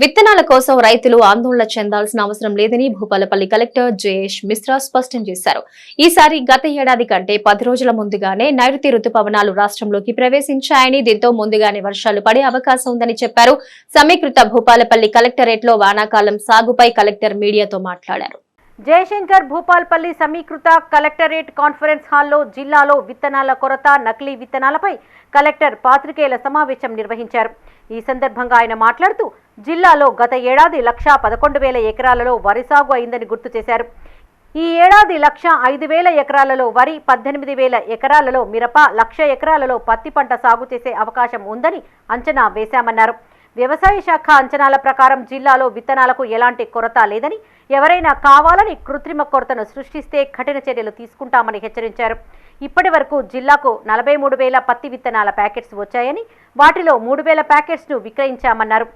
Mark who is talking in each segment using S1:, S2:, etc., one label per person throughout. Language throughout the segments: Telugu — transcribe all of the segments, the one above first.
S1: విత్తనాల కోసం రైతులు ఆందోళన చెందాల్సిన అవసరం లేదని భూపాలపల్లి కలెక్టర్ జయేష్ మిశ్రా స్పష్టం చేశారు. ఈసారి గత ఏడాది కంటే పది రోజుల ముందుగానే నైరుతి రుతుపవనాలు రాష్ట్రంలోకి ప్రవేశించాయని దీంతో ముందుగానే వర్షాలు పడే అవకాశం ఉందని చెప్పారు. సమీకృత భూపాలపల్లి కలెక్టరేట్లో వానాకాలం సాగుపై కలెక్టర్ మీడియాతో మాట్లాడారు.
S2: జయశంకర్ భూపాల్పల్లి సమీకృత కలెక్టరేట్ కాన్ఫరెన్స్ హాల్లో జిల్లాలో విత్తనాల కొరత నకిలీ విత్తనాలపై కలెక్టర్ పాత్రికేయుల సమావేశం నిర్వహించారు. ఈ సందర్భంగా ఆయన మాట్లాడుతూ జిల్లాలో గత ఏడాది లక్షా పదకొండు వేల ఎకరాలలో వరి సాగు అయిందని గుర్తు చేశారు. ఈ ఏడాది లక్ష ఐదు వేల ఎకరాలలో వరి పద్దెనిమిది వేల ఎకరాలలో మిరప లక్ష ఎకరాలలో పత్తి పంట సాగు చేసే అవకాశం ఉందని అంచనా వేశామన్నారు. వ్యవసాయ శాఖ అంచనాల ప్రకారం జిల్లాలో విత్తనాలకు ఎలాంటి కొరత లేదని ఎవరైనా కావాలని కృత్రిమ కొరతను సృష్టిస్తే కఠిన చర్యలు తీసుకుంటామని హెచ్చరించారు. ఇప్పటి వరకు జిల్లాకు నలభై మూడు వేల పత్తి విత్తనాల ప్యాకెట్స్ వచ్చాయని వాటిలో మూడు వేల ప్యాకెట్స్ను విక్రయించామన్నారు.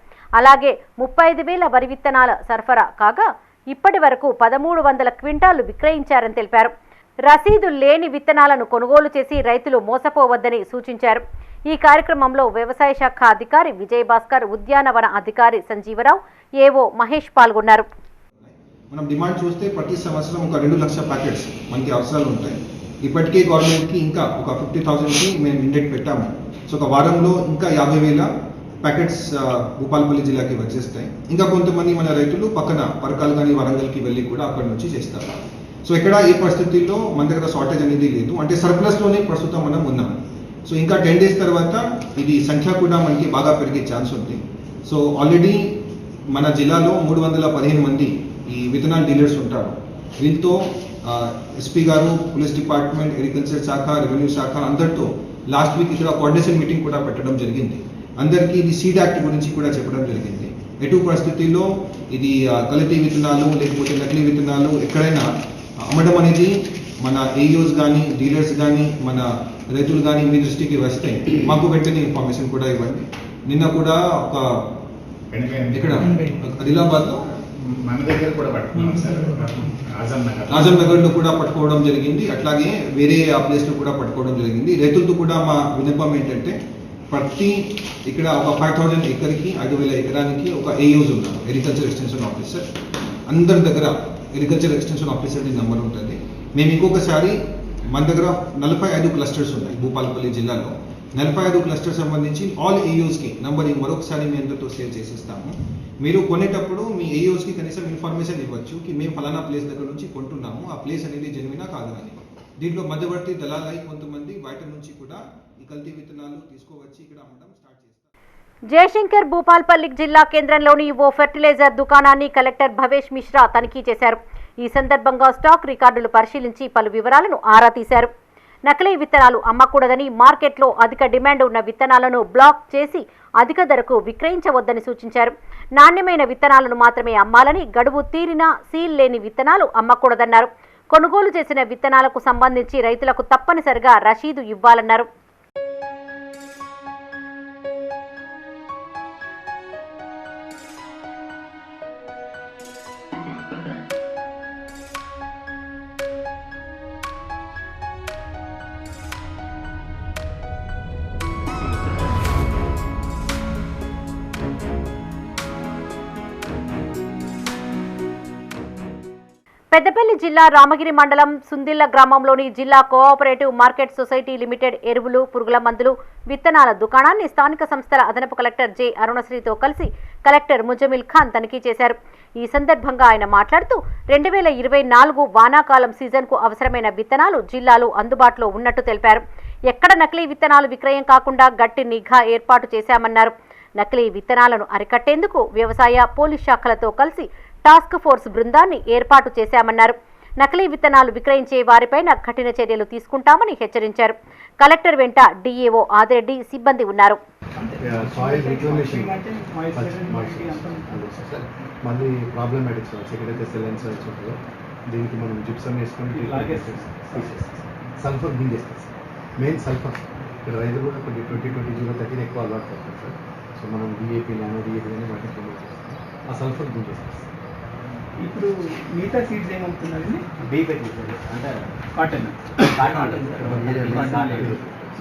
S2: అలాగే ముప్పై ఐదు వేల వరి విత్తనాల సరఫరా కాగా ఇప్పటి వరకు పదమూడు వందల క్వింటాలు విక్రయించారని తెలిపారు. రసీదు లేని విత్తనాలను కొనుగోలు చేసి రైతులు మోసపోవద్దని సూచించారు. ఈ కార్యక్రమంలో వ్యవసాయ శాఖ అధికారి విజయ్ భాస్కర్ ఉద్యానవన అధికారి సంజీవరావు ఏవో మహేష్ పాల్గొన్నారు.
S3: మనం డిమాండ్ చూస్తే ప్రతి సంవత్సరం ఒక రెండు లక్షల ప్యాకెట్స్ మనకి అవసరాలు ఉంటాయి. ఇప్పటికే గవర్నమెంట్కి ఇంకా ఒక ఫిఫ్టీ థౌసండ్కి మేము ఇండెక్ట్ పెట్టాము. సో ఒక వారంలో ఇంకా యాభై వేల ప్యాకెట్స్ భూపాలపల్లి జిల్లాకి వచ్చేస్తాయి. ఇంకా కొంతమంది మన రైతులు పక్కన పరకాలు కానీ వరంగల్కి వెళ్ళి కూడా అక్కడి నుంచి చేస్తారు. సో ఎక్కడ ఏ పరిస్థితుల్లో మన దగ్గర షార్టేజ్ అనేది లేదు. అంటే సర్ప్లస్లోనే ప్రస్తుతం మనం ఉన్నాం. సో ఇంకా టెన్ డేస్ తర్వాత ఇది సంఖ్య కూడా మనకి బాగా పెరిగే ఛాన్స్ ఉంది. సో ఆల్రెడీ మన జిల్లాలో మూడు వందల పదిహేను మంది విత్తనాల డీలర్స్ ఉంటారు. వీళ్ళతో ఎస్పీ గారు పోలీస్ డిపార్ట్మెంట్ అగ్రికల్చర్ శాఖ రెవెన్యూ శాఖ అందరితో లాస్ట్ వీక్ ఇక్కడ కోఆర్డినేషన్ మీటింగ్ కూడా పెట్టడం జరిగింది. అందరికీ ఇది సీడ్ యాక్ట్ గురించి కూడా చెప్పడం జరిగింది. ఎటు పరిస్థితుల్లో ఇది కల్తీ విత్తనాలు లేకపోతే నకిలీ విత్తనాలు ఎక్కడైనా అమ్మడం అనేది మన ఏఈఓస్ కానీ డీలర్స్ కానీ మన రైతులు కానీ మీ దృష్టికి వస్తే మాకు వెంటనే ఇన్ఫర్మేషన్ కూడా ఇవ్వండి. నిన్న కూడా ఒక ఇక్కడ ఆదిలాబాద్లో
S4: మన దగ్గర కూడా పట్టుకున్నాం సార్. ఆజం
S3: నగర్లో కూడా పట్టుకోవడం జరిగింది. అట్లాగే వేరే ఆ ప్లేస్లో కూడా పట్టుకోవడం జరిగింది. రైతులతో కూడా మా విన్నపం ఏంటంటే ప్రతి ఇక్కడ ఒక ఫైవ్ థౌజండ్ ఎకర్కి ఐదు వేల ఎకరానికి ఒక ఏయూజ్ ఉన్నారు అగ్రికల్చర్ ఎక్స్టెన్షన్ ఆఫీసర్ అందరి దగ్గర అగ్రికల్చర్ ఎక్స్టెన్షన్ ఆఫీసర్ నెంబర్ ఉంటుంది. మేము ఇంకొకసారి మన దగ్గర నలభై ఐదు క్లస్టర్స్ ఉన్నాయి. భూపాలపల్లి జిల్లాలో. నలభై ఐదు క్లస్టర్ సంబంధించి ఆల్ ఏయూస్కి నంబర్ మరొకసారి మీ అందరితో షేర్ చేసిస్తాము. మీరు కొనేటప్పుడు మీ ఏయూస్కి కనీసం ఇన్ఫర్మేషన్ ఇవ్వచ్చు కి మేము ఫలానా ప్లేస్ దగ్గర నుంచి కొంటున్నాము. ఆ ప్లేస్ అనేది జెన్యునా కాదు అని. దీంట్లో మధ్యవర్తి దళాలై కొంతమంది బయట నుంచి కూడా ఈ కల్తీ విత్తనాలు తీసుకువచ్చి ఇక్కడ అమ్మడం స్టార్ట్ చేస్తారు.
S2: జయశంకర్ భూపాల్పల్లి జిల్లా కేంద్రంలోని ఓ ఫెర్టిలైజర్ దుకాణాన్ని కలెక్టర్ భవేష్ మిశ్రా తనిఖీ చేశారు. ఈ సందర్భంగా స్టాక్ రికార్డులు పరిశీలించి పలు వివరాలను ఆరా తీశారు. నకిలీ విత్తనాలు అమ్మకూడదని మార్కెట్లో అధిక డిమాండ్ ఉన్న విత్తనాలను బ్లాక్ చేసి అధిక ధరకు విక్రయించవద్దని సూచించారు. నాణ్యమైన విత్తనాలను మాత్రమే అమ్మాలని గడువు తీరిన సీల్ లేని విత్తనాలు అమ్మకూడదన్నారు. కొనుగోలు చేసిన విత్తనాలకు సంబంధించి రైతులకు తప్పనిసరిగా రసీదు ఇవ్వాలన్నారు. పెద్దపల్లి జిల్లా రామగిరి మండలం సుందిల్ల గ్రామంలోని జిల్లా కోఆపరేటివ్ మార్కెట్ సొసైటీ లిమిటెడ్ ఎరువులు పురుగుల మందులు విత్తనాల దుకాణాన్ని స్థానిక సంస్థల అదనపు కలెక్టర్ జె అరుణశ్రీతో కలిసి కలెక్టర్ ముజమిల్ ఖాన్ తనిఖీ చేశారు. ఈ సందర్భంగా ఆయన మాట్లాడుతూ రెండు వేల ఇరవై నాలుగు వానాకాలం సీజన్కు అవసరమైన విత్తనాలు జిల్లాలో అందుబాటులో ఉన్నట్టు తెలిపారు. ఎక్కడ నకిలీ విత్తనాలు విక్రయం కాకుండా గట్టి నిఘా ఏర్పాటు చేశామన్నారు. నకిలీ విత్తనాలను అరికట్టేందుకు వ్యవసాయ పోలీస్ శాఖలతో కలిసి టాస్క్ ఫోర్స్ బృందాన్ని ఏర్పాటు చేశామన్నారు. నకిలీ విత్తనాలు విక్రయించే వారిపైన కఠిన చర్యలు తీసుకుంటామని హెచ్చరించారు. కలెక్టర్ వెంట డీఏఓ ఆదిరెడ్డి సిబ్బంది ఉన్నారు.
S5: సాయిల్ రిక్లమేషన్ మళ్ళీ ప్రాబ్లమాటిక్స్ ఎక్కడైతే సెలెన్స్ ఉంటుందో? దీనికి మనం జిప్సం వేసుకొని సల్ఫర్ బీన్ చేస్తాం సార్ మెయిన్ సల్ఫర్ ఇక్కడ రైతు కూడా కొన్ని ట్వంటీ ట్వంటీ జీరో థర్టీన్ ఎక్కువ అలవాటు పడుతుంది సార్ సో మనం డిఏపీ డిఏపీ వాటిని ప్రమోట్ చేస్తాం. ఆ సల్ఫర్
S6: ఇప్పుడు మిగతా సీడ్స్ ఏమవుతున్నారండి
S4: బీపీ అంటే
S6: కాటన్.
S4: కాటన్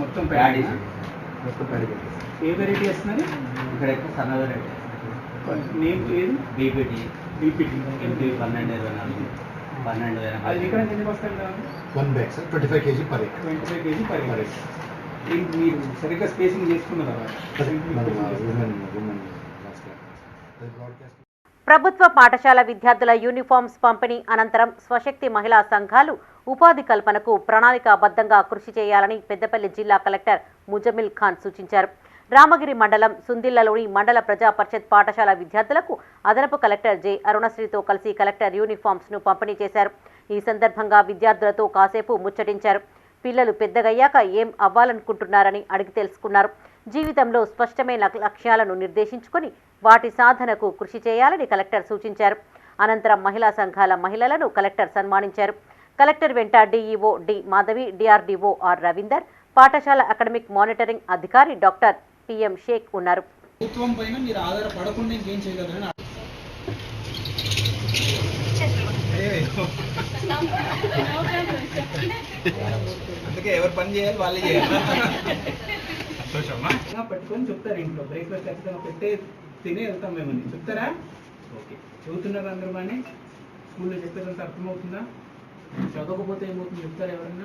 S6: మొత్తం
S4: ప్యాడీ
S5: మొత్తం ప్యాడీ
S6: ఏ వెరైటీ వేస్తున్నారు?
S4: ఇక్కడ ఎక్కువ సన్నగా రేట్
S6: నేమ్ ఏది?
S7: బీపీటీ.
S6: బీపీటీ.
S7: ఎంపీ పన్నెండు ఇరవై నాలుగు. పన్నెండు
S6: అది
S7: ఇరవై
S6: ఎక్కడ ఎన్ని కావాలి?
S5: One bag sir. Twenty five KG per
S6: twenty five KG per
S5: per
S6: మీరు సరిగ్గా స్పేసింగ్ చేసుకున్నారా?
S5: ఉమెన్ ఉమెన్ అది బ్రాడ్కాస్ట్
S2: ప్రభుత్వ పాఠశాల విద్యార్థుల యూనిఫామ్స్ పంపిణీ అనంతరం స్వశక్తి మహిళా సంఘాలు ఉపాధి కల్పనకు ప్రణాళికాబద్ధంగా కృషి చేయాలని పెద్దపల్లి జిల్లా కలెక్టర్ ముజమిల్ ఖాన్ సూచించారు. రామగిరి మండలం సుందిళ్ళలోని మండల ప్రజా పరిషత్ పాఠశాల విద్యార్థులకు అదనపు కలెక్టర్ జె. అరుణశ్రీతో కలిసి కలెక్టర్ యూనిఫామ్స్ను పంపిణీ చేశారు. ఈ సందర్భంగా విద్యార్థులతో కాసేపు ముచ్చటించారు. పిల్లలు పెద్దగయ్యాక ఏం అవ్వాలనుకుంటున్నారని అడిగి తెలుసుకున్నారు. జీవితంలో స్పష్టమైన లక్ష్యాలను నిర్దేశించుకొని వాటి సాధనకు కృషి చేయాలని కలెక్టర్ సూచించారు. అనంతరం మహిళా సంఘాల మహిళలను కలెక్టర్ సన్మానించారు. కలెక్టర్ వెంట DEO D Madhavi DRDO R Ravinder పాఠశాల అకాడమిక్ మానిటరింగ్ అధికారి డాక్టర్ పిఎం షేక్ ఉన్నారు.
S6: అందుకే ఎవరు పని చేయాలి వాళ్ళే చేయాలి.
S4: సంతోషమ్మా
S6: పట్టుకొని చెప్తారు ఇంట్లో. బ్రేక్ఫాస్ట్ ఖచ్చితంగా పెట్టే తినే వెళ్తాం మేము చెప్తారా? ఓకే. చదువుతున్నారు అందరూ కానీ స్కూల్లో చెప్పేదంత అర్థమవుతుందా? చదవకపోతే ఏమవుతుంది? చెప్తారా ఎవరన్నా?